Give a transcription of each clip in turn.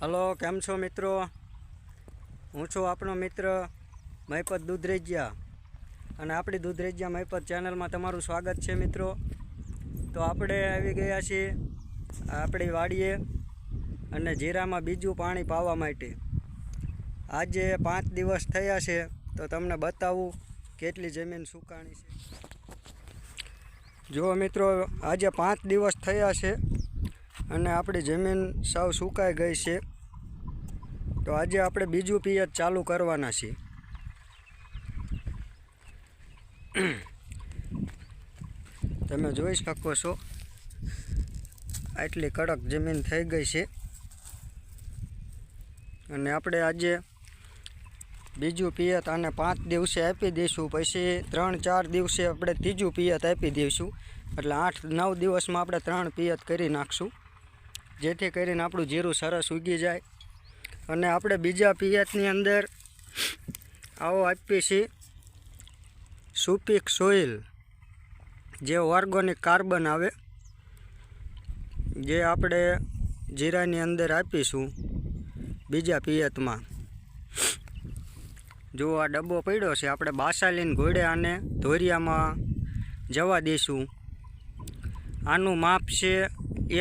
Hello, કેમ છો મિત્રો? હું છું આપણો મિત્ર મહિપત દૂધરેજિયા અને આપણી દૂધરેજિયા મહિપત ચેનલમાં તમારું સ્વાગત છે મિત્રો. તો આપણે આવી ગયા છીએ આપણી વાડીએ અને જીરામાં બીજું પાણી પાવા માટે. આજે પાંચ દિવસ થયા છે, તો તમને બતાવું કેટલી જમીન સુકાણી છે. જો મિત્રો, આજે પાંચ દિવસ થયા છે અને આપણી જમીન સાવ સુકાઈ ગઈ છે. તો આજે આપણે બીજું પિયત ચાલુ કરવાના છીએ. તમે જોઈ શકો છો, આટલી કડક જમીન થઈ ગઈ છે. અને આપણે આજે બીજું પિયત આને પાંચ દિવસે આપી દઈશું, પછી ત્રણ ચાર દિવસે આપણે ત્રીજું પિયત આપી દઈશું. એટલે આઠ નવ દિવસમાં આપણે ત્રણ પિયત કરી નાખશું. જેથી કરીને આપણું જીરું સરસ ઉગી જાય. અને આપણે બીજા પિયતની અંદર આવો આપીએ છીએ સુપીક સોઇલ, જે ઓર્ગોનિક કાર્બન આવે, જે આપણે જીરાની અંદર આપીશું બીજા પિયતમાં. જો આ ડબ્બો પડ્યો છે, આપણે બાસાલીન ઘોડે આને ધોરિયામાં જવા દઈશું. આનું માપ છે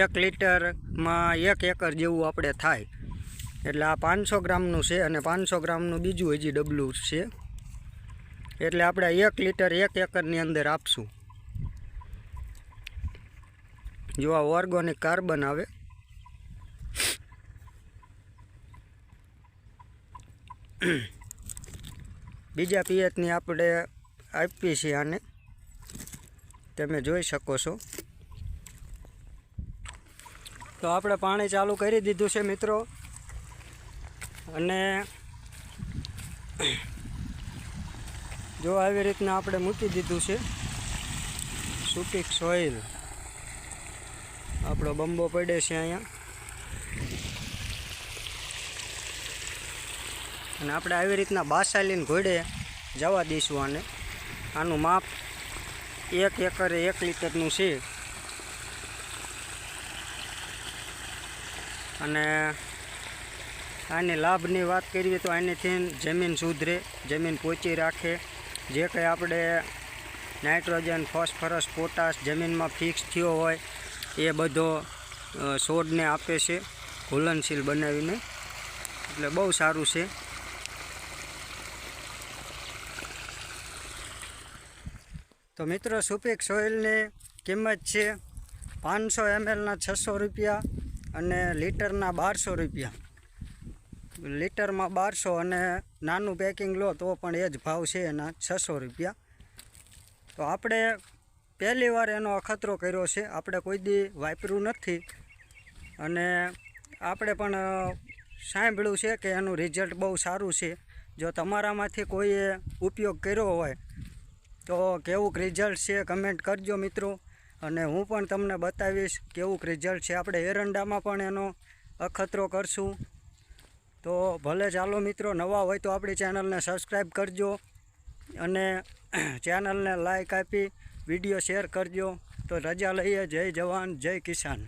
એક લીટરમાં એક એકર જેવું આપણે થાય. એટલે આ પાંચસો ગ્રામનું છે અને પાંચસો ગ્રામનું બીજું હજી ડબલું છે. એટલે આપણે એક લીટર એક એકરની અંદર આપશું. જો આ ઓર્ગોનિક કાર્બન આવે. બીજા પિયતની આપણે આપીએ છીએ આને. તમે જોઈ શકો છો. તો આપણે પાણી ચાલુ કરી દીધું છે મિત્રો. અને જો આવી રીતના આપણે મૂકી દીધું છે સુપીક સોઇલ આપણો બંબો પડે છે અહીંયા. અને આપણે આવી રીતના બાસાલીન ઘોડે જવા દઈશું આને. આનું માપ એક એકરે એક લીટરનું છે. અને આની લાભની વાત કરીએ તો આનેથી જમીન સુધરે, જમીન પોચી રાખે. જે કંઈ આપણે નાઇટ્રોજન, ફોસ્ફરસ, પોટાશ જમીનમાં ફિક્સ થયો હોય, એ બધો છોડને આપે છે, ઘુલનશીલ બનાવીને. એટલે બહુ સારું છે. તો મિત્રો, સુપીક સોઇલની કિંમત છે પાંચસો એમએલના છસો રૂપિયા અને લીટરના બારસો રૂપિયા. લીટરમાં બારસો અને નાનું પેકિંગ લો તો પણ એ જ ભાવ છે એના છસો રૂપિયા. તો આપણે પહેલી વાર એનો અખતરો કર્યો છે. આપણે કોઈ દી વાપર્યું નથી. અને આપણે પણ સાંભળ્યું છે કે એનું રિઝલ્ટ બહુ સારું છે. જો તમારામાંથી કોઈએ ઉપયોગ કર્યો હોય, તો કેવુંક રિઝલ્ટ છે કમેન્ટ કરજો મિત્રો. અને હું પણ તમને બતાવીશ કેવુંક રિઝલ્ટ છે. આપણે એરંડામાં પણ એનો અખતરો કરશું. તો ભલે ચાલો મિત્રો, નવા હોય તો આપણી ચેનલને સબસ્ક્રાઈબ કરજો અને ચેનલને લાઈક આપી વીડિયો શેર કરજો. તો રજા લઈએ. જય જવાન, જય કિસાન.